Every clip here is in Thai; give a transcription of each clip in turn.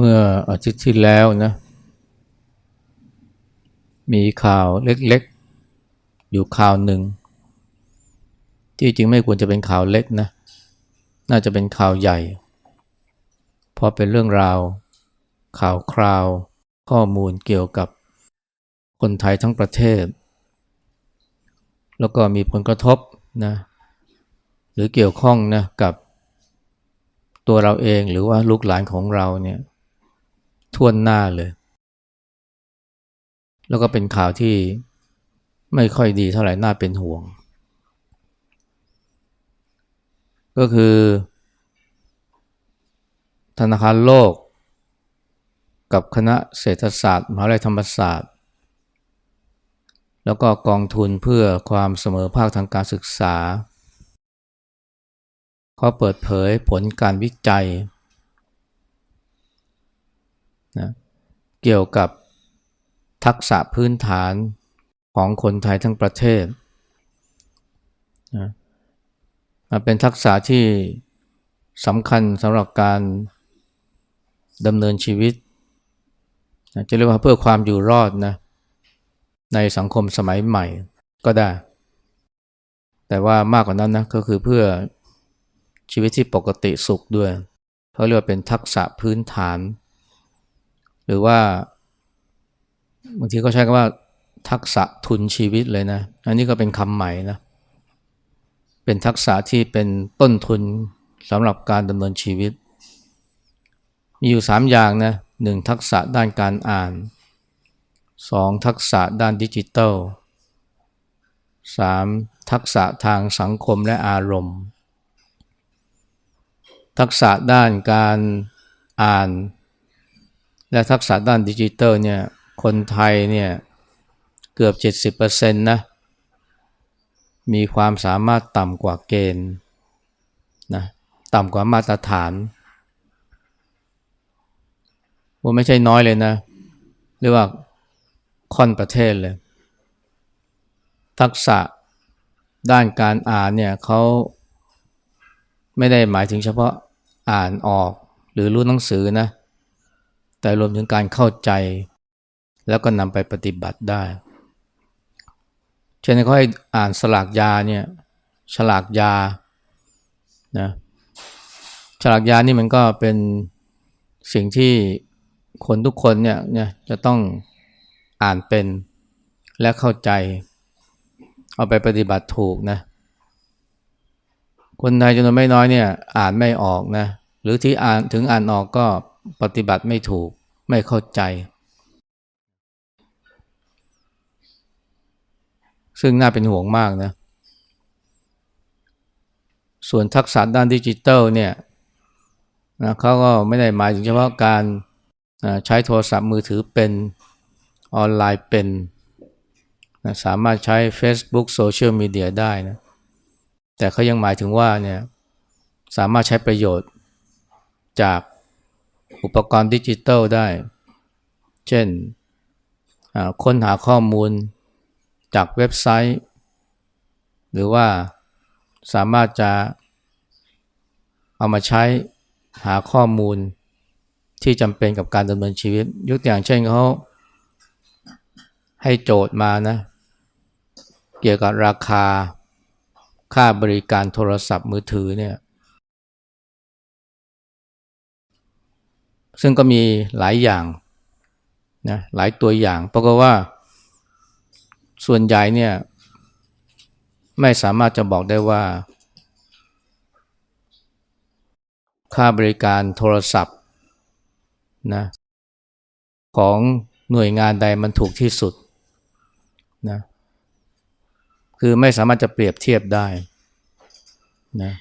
เมื่ออาทิตย์ที่แล้วนะมีข่าวเล็กๆ อยู่ข่าวหนึ่ง ที่จริงไม่ควรจะเป็นข่าวเล็กนะ น่าจะเป็นข่าวใหญ่ เพราะเป็นเรื่องราว ข่าวคราว ข้อมูลเกี่ยวกับคนไทยทั้งประเทศ แล้วก็มีผลกระทบนะหรือเกี่ยวข้องนะกับตัวเราเองหรือว่าลูกหลานของเราเนี่ย ท่วนหน้าเลย แล้วก็เป็นข่าวที่ไม่ค่อยดีเท่าไหร่น่าเป็นห่วง ก็คือ ธนาคารโลก กับคณะเศรษฐศาสตร์มหาวิทยาลัยธรรมศาสตร์ แล้วก็กองทุนเพื่อความเสมอภาคทางการศึกษาเขาเปิดเผยผลการวิจัยนะ เกี่ยวกับทักษะพื้นฐานของคนไทยทั้งประเทศนะเป็นทักษะที่สำคัญสำหรับการดำเนินชีวิตนะจะเรียกว่าเพื่อความอยู่รอดนะในสังคมสมัยใหม่ก็ได้ แต่ว่ามากกว่านั้นนะก็คือเพื่อชีวิตที่ปกติสุขด้วยเขาเรียกว่าเป็นทักษะพื้นฐาน หรือว่าบางทีก็ใช้คำว่าทักษะทุนชีวิตเลยนะ อันนี้ก็เป็นคำใหม่นะ เป็นทักษะที่เป็นต้นทุนสำหรับการดำเนินชีวิต มีอยู่สามอย่างนะหนึ่งทักษะด้านการอ่านสองทักษะด้านดิจิทัลสามทักษะทางสังคมและอารมณ์ ทักษะด้านการอ่าน และทักษะด้านดิจิทัลเนี่ยคนไทยเนี่ยเกือบ 70%นะมีความสามารถต่ำกว่าเกณฑ์นะต่ำกว่ามาตรฐานว่าไม่ใช่น้อยเลยนะ เรียกว่าค่อนประเทศเลย ทักษะด้านการอ่านเนี่ยเขาไม่ได้หมายถึงเฉพาะอ่านออกหรือรู้หนังสือนะ แต่รวมถึงการเข้าใจ แล้วก็นำไปปฏิบัติได้ เช่นเขาให้อ่านสลากยาเนี่ยฉลากยานะฉลากยานี่มันก็เป็นสิ่งที่คนทุกคนเนี่ยเนี่ยจะต้องอ่านเป็นและเข้าใจ เอาไปปฏิบัติถูกนะคนไทยจำนวนไม่น้อยเนี่ยอ่านไม่ออกนะหรือที่อ่านถึงอ่านออกก็ ปฏิบัติไม่ถูกไม่เข้าใจ ซึ่งน่าเป็นห่วงมากนะ ส่วนทักษะด้านดิจิทัลเนี่ยนะเขาก็ไม่ได้หมายถึงเฉพาะการใช้โทรศัพท์มือถือเป็นออนไลน์เป็นนะสามารถใช้ Facebook โซเชียลมีเดียได้นะ แต่เขายังหมายถึงว่าเนี่ยสามารถใช้ประโยชน์จาก อุปกรณ์ดิจิทัลได้ เช่นค้นหาข้อมูลจากเว็บไซต์ หรือว่าสามารถจะเอามาใช้หาข้อมูลที่จำเป็นกับการดำเนินชีวิต ยกตัวอย่างเช่นเขาให้โจทย์มานะ เกี่ยวกับราคาค่าบริการโทรศัพท์มือถือเนี่ย ซึ่งก็มีหลายอย่างนะหลายตัวอย่าง เพราะว่า ส่วนใหญ่เนี่ย ไม่สามารถจะบอกได้ว่า ค่าบริการโทรศัพท์นะของหน่วยงานใดมันถูกที่สุดนะคือไม่สามารถจะเปรียบเทียบได้นะ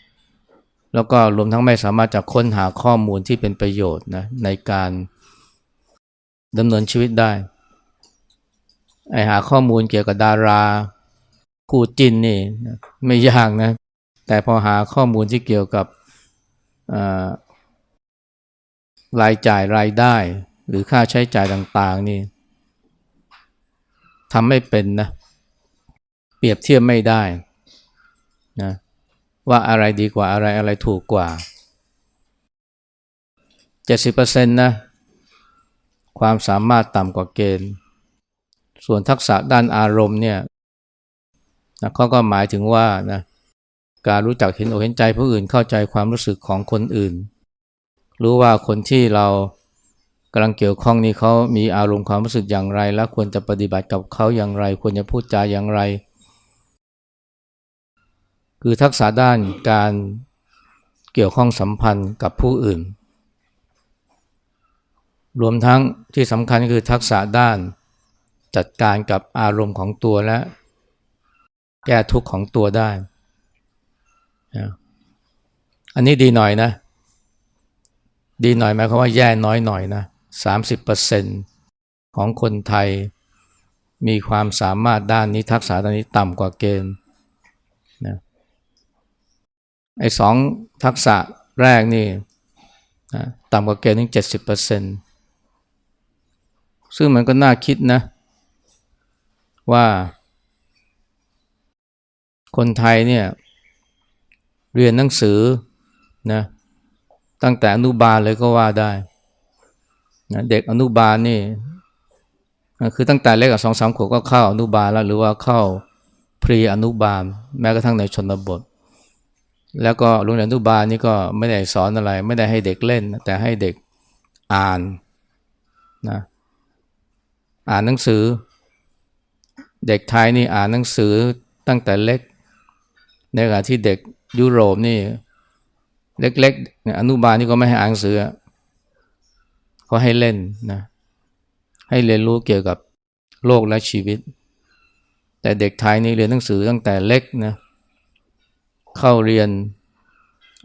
แล้วก็รวมทั้งไม่สามารถจะค้นหาข้อมูลที่เป็นประโยชน์นะในการดำเนินชีวิตได้ไอหาข้อมูลเกี่ยวกับดาราคู่จินนี่ไม่ยากนะ แต่พอหาข้อมูลที่เกี่ยวกับรายจ่ายรายได้ หรือค่าใช้จ่ายต่างๆนี่ทำไม่เป็นนะ เปรียบเทียบไม่ได้นะ ว่าอะไรดีกว่าอะไรอะไรถูกกว่า 70%นะความสามารถต่ำกว่าเกณฑ์ ส่วนทักษะด้านอารมณ์เนี่ยนะเขาก็หมายถึงว่านะการรู้จักเห็นอกเห็นใจผู้อื่นเข้าใจความรู้สึกของคนอื่น รู้ว่าคนที่เรากำลังเกี่ยวข้องนี้เขามีอารมณ์ความรู้สึกอย่างไร และควรจะปฏิบัติกับเขาอย่างไร ควรจะพูดจาอย่างไร คือทักษะด้านการเกี่ยวข้องสัมพันธ์กับผู้อื่น รวมทั้งที่สำคัญคือทักษะด้านจัดการกับอารมณ์ของตัวและ แก้ทุกข์ของตัวได้ อันนี้ดีหน่อยนะ ดีหน่อยหมายความว่าแย่น้อยหน่อยนะสามสิบเปอร์เซ็นของคนไทยมีความสามารถด้านนี้ทักษะด้านนี้ต่ำกว่าเกณฑ์ ไอ้สองทักษะแรกนี่นะต่ำกว่าเกณฑ์ถึงเจ็ดสิบเปอร์เซ็นซึ่งมันก็น่าคิดนะ ว่า คนไทยเนี่ย เรียนหนังสือนะตั้งแต่อนุบาลเลยก็ว่าได้นะเด็กอนุบาลนี่คือตั้งแต่เล็กกับสองสามขวบก็เข้าอนุบาลแล้ว หรือว่าเข้าพรีอนุบาล แม้กระทั่งในชนบท แล้วก็โรงเรียนอนุบาลนี่ก็ไม่ได้สอนอะไร ไม่ได้ให้เด็กเล่น แต่ให้เด็กอ่านนะอ่านหนังสือ เด็กไทยนี่อ่านหนังสือตั้งแต่เล็ก ในขณะที่เด็กยุโรปนี่เล็กๆอนุบาลนี่ก็ไม่ให้อ่านหนังสือเขาให้เล่นนะให้เรียนรู้เกี่ยวกับโลกและชีวิต แต่เด็กไทยนี่เรียนหนังสือตั้งแต่เล็กนะเข้าเรียน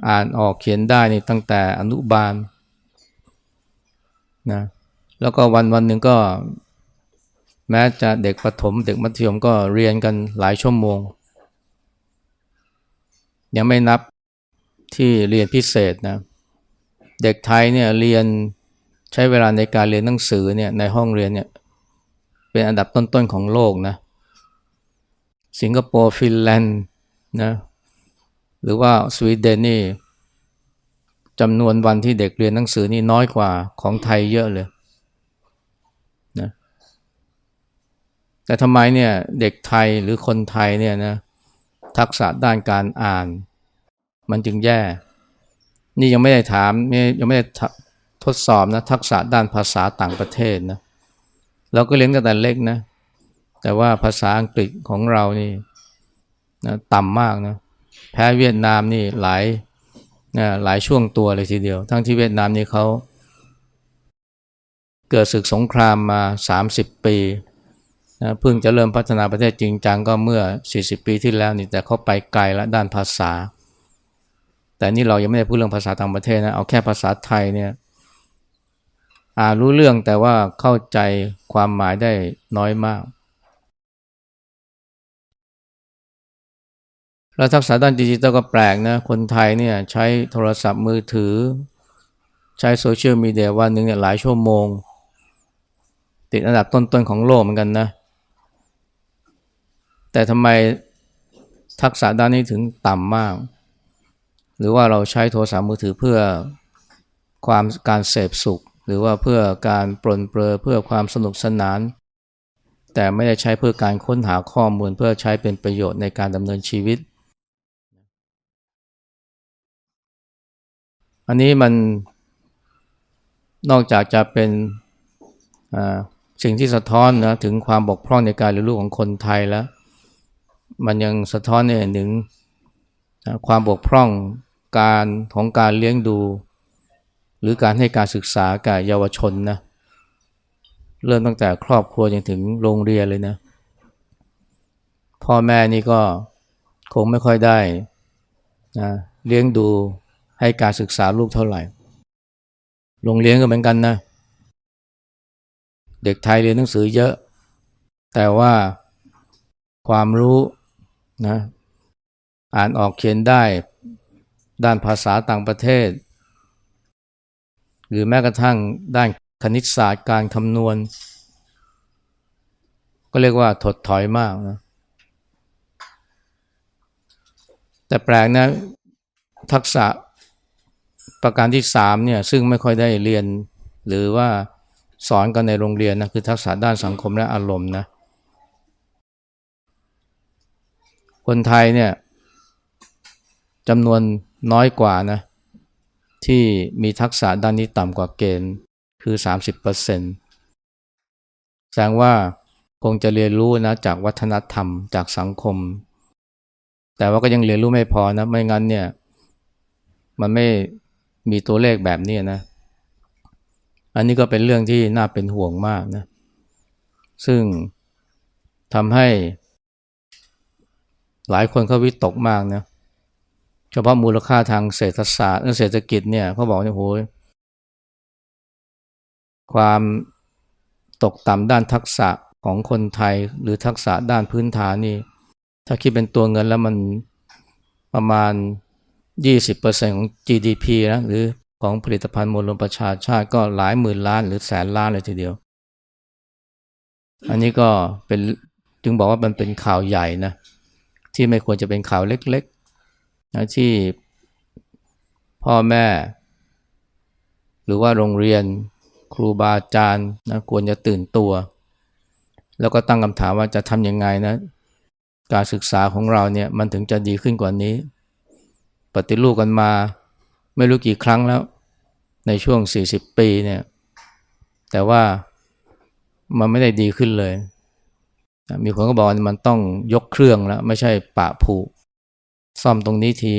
อ่านออกเขียนได้นี่ตั้งแต่อนุบาลนะแล้วก็วันวันหนึ่งก็ แม้จะเด็กประถม เด็กมัธยมก็เรียนกันหลายชั่วโมง ยังไม่นับที่เรียนพิเศษนะเด็กไทยเนี่ยเรียนใช้เวลาในการเรียนหนังสือเนี่ยในห้องเรียนเนี่ยเป็นอันดับต้นๆของโลกนะสิงคโปร์ฟินแลนด์นะ หรือว่าสวีเดนนี่จำนวนวันที่เด็กเรียนหนังสือนี่น้อยกว่าของไทยเยอะเลยนะแต่ทำไมเนี่ยเด็กไทยหรือคนไทยเนี่ยนะทักษะด้านการอ่าน มันจึงแย่ นี่ยังไม่ได้ถามยังไม่ได้ทดสอบนะทักษะด้านภาษาต่างประเทศนะเราก็เรียนกันแต่เล็กนะ แต่ว่าภาษาอังกฤษของเรานี่นะต่ำมากนะ แพ้เวียดนามนี่หลายนะหลายช่วงตัวเลยทีเดียว ทั้งที่เวียดนามนี่เขาเกิดศึกสงครามมา 30 ปีนะเพิ่งจะเริ่มพัฒนาประเทศจริงจังก็เมื่อ 40 ปีที่แล้วนี่แต่เขาไปไกลแล้วด้านภาษา แต่นี่เรายังไม่ได้พูดเรื่องภาษาต่างประเทศนะเอาแค่ภาษาไทยเนี่ยอ่ารู้เรื่องแต่ว่าเข้าใจความหมายได้น้อยมาก แล้วทักษะด้านดิจิตอลก็แปลกนะ คนไทยเนี่ยใช้โทรศัพท์มือถือ ใช้โซเชียลมีเดียวันหนึ่งเนี่ยหลายชั่วโมง ติดอันดับต้นๆของโลกเหมือนกันนะ แต่ทำไมทักษะด้านนี้ถึงต่ำมาก หรือว่าเราใช้โทรศัพท์มือถือเพื่อความการเสพสุข หรือว่าเพื่อการปลนเปลือเพื่อความสนุกสนาน แต่ไม่ได้ใช้เพื่อการค้นหาข้อมูลเพื่อใช้เป็นประโยชน์ในการดำเนินชีวิต อันนี้มันนอกจากจะเป็นสิ่งที่สะท้อนนะถึงความบกพร่องในการเรียนรู้ของคนไทยแล้ว มันยังสะท้อนในหนึ่งความบกพร่องการของการเลี้ยงดู หรือการให้การศึกษากับเยาวชนนะเริ่มตั้งแต่ครอบครัวจนถึงโรงเรียนเลยนะพ่อแม่นี่ก็คงไม่ค่อยได้นะเลี้ยงดู ให้การศึกษาลูกเท่าไหร่ โรงเรียนก็เหมือนกันนะ เด็กไทยเรียนหนังสือเยอะ แต่ว่าความรู้นะอ่านออกเขียนได้ด้านภาษาต่างประเทศ หรือแม้กระทั่งด้านคณิตศาสตร์การคำนวณ ก็เรียกว่าถดถอยมากนะแต่แปลกนะทักษะ ประการที่สามเนี่ยซึ่งไม่ค่อยได้เรียน หรือว่าสอนกันในโรงเรียนนะคือทักษะด้านสังคมและอารมณ์นะคนไทยเนี่ยจำนวนน้อยกว่านะที่มีทักษะด้านนี้ต่ำกว่าเกณฑ์คือ 30%แสดงว่าคงจะเรียนรู้นะจากวัฒนธรรมจากสังคม แต่ว่าก็ยังเรียนรู้ไม่พอนะไม่งั้นเนี่ยมันไม่ มีตัวเลขแบบนี้นะ อันนี้ก็เป็นเรื่องที่น่าเป็นห่วงมากนะ ซึ่งทำให้หลายคนเขาวิตกมากนะเฉพาะมูลค่าทางเศรษฐศาสตร์เศรษฐกิจเนี่ยเขาบอกเนี่ยโหยความตกต่ำด้านทักษะของคนไทยหรือทักษะด้านพื้นฐานนี่ ถ้าคิดเป็นตัวเงินแล้วมันประมาณ 20%ของ GDP นะหรือของผลิตภัณฑ์มวลรวมประชาชาติก็หลายหมื่นล้านหรือแสนล้านเลยทีเดียว อันนี้ก็เป็นจึงบอกว่ามันเป็นข่าวใหญ่นะที่ไม่ควรจะเป็นข่าวเล็กๆนะที่พ่อแม่ หรือว่าโรงเรียนครูบาอาจารย์นะควรจะตื่นตัว แล้วก็ตั้งคำถามว่าจะทำยังไงนะ การศึกษาของเราเนี่ยมันถึงจะดีขึ้นกว่านี้ ปฏิรูปกันมา ไม่รู้กี่ครั้งแล้ว ในช่วง 40 ปีเนี่ย แต่ว่ามันไม่ได้ดีขึ้นเลย มีคนก็บอกว่ามันต้องยกเครื่องแล้ว ไม่ใช่ปะผูซ่อมตรงนี้ที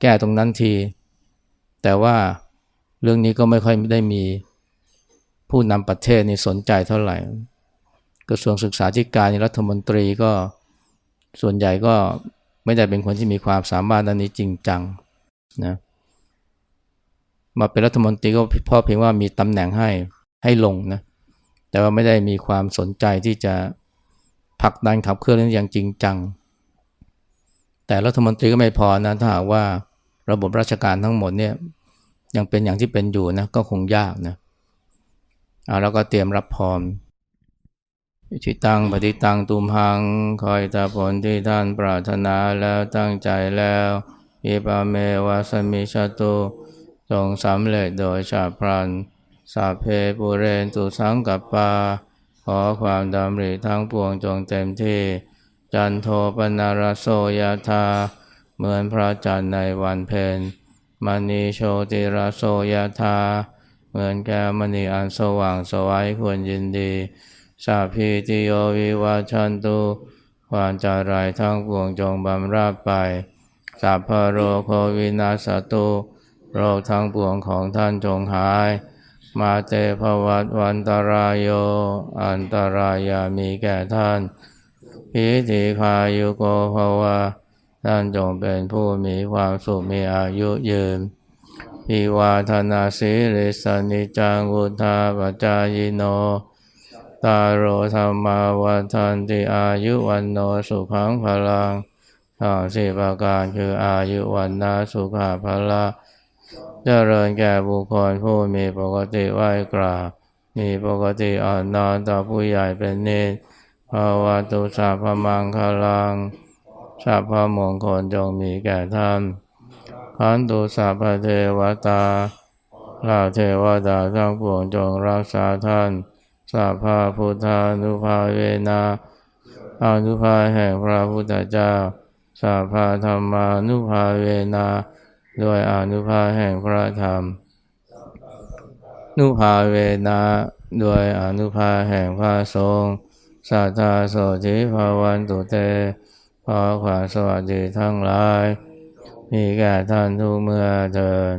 แก้ตรงนั้นที แต่ว่าเรื่องนี้ก็ไม่ค่อยได้มีผู้นำประเทศนี่สนใจเท่าไหร่ กระทรวงศึกษาธิการรัฐมนตรีก็ส่วนใหญ่ก็ ไม่ได้เป็นคนที่มีความสามารถด้านนี้จริงจังนะมาเป็นรัฐมนตรีก็พราะเพียงว่ามีตำแหน่งให้ให้ลงนะแต่ว่าไม่ได้มีความสนใจที่จะผลักดันขับเคลื่อนนั้นอย่างจริงจัง แต่รัฐมนตรีก็ไม่พอนะถ้าหากว่าระบบราชการทั้งหมดเนี่ยยังเป็นอย่างที่เป็นอยู่นะก็คงยากนะเอาแล้วก็เตรียมรับพร ชิตังปฏิตังตุมหัง คอยตาผลที่ท่านปรารถนาแล้วตั้งใจแล้วอิปาเมวาสมิชาตุจงสำเร็จโดยชาพรันสาเพปุเรนตุสังกัปปา ขอความดำริทั้งปวงจงเต็มที่ จันโทปนารโสยธาเหมือนพระจันทร์ในวันเพ็ญมณีโชติรโสยธาเหมือนแก้วมณีอันสว่างสวัยควรยินดี สาพีติโยวิวาชันตุความจารายทั้งปวงจงบำราบไปสัพพโรโควินาสตุโรคทั้งปวงของท่านจงหาย มาเตภวัตวันตรายโย อันตรายามีแก่ท่านพิธีคายุโกภวะท่านจงเป็นผู้มีความสุขมีอายุยืนพิวาธนาสิริสนิจังอุทาปจายโน ตาโรธรรมาวันทันติอายุวันโนสุขังพลังทั้งสี่ประการคืออายุวันนาสุขาพละเจริญแก่บุคคลผู้มีปกติไหวกราบ มีปกติอ่อนนอนต่อผู้ใหญ่เป็นเนตภาวะตุสาพมังคลังสาพมงคลจงมีแก่ท่านขันตุสาพเทวตาลาเทวดาทั้งปวงจงรักษาท่าน สาภาพุทธานุภาเวนาอนุภาแห่งพระพุทธเจ้า สาภาธรรมานุภาเวนา ด้วยอนุภาแห่งพระธรรม นุภาเวนะด้วยอนุภาแห่งพระสงฆ์สัทธาโสธิภาวันตุเตขอความสวัสดีทั้งหลาย มีแก่ท่านทุกเมื่อเดิน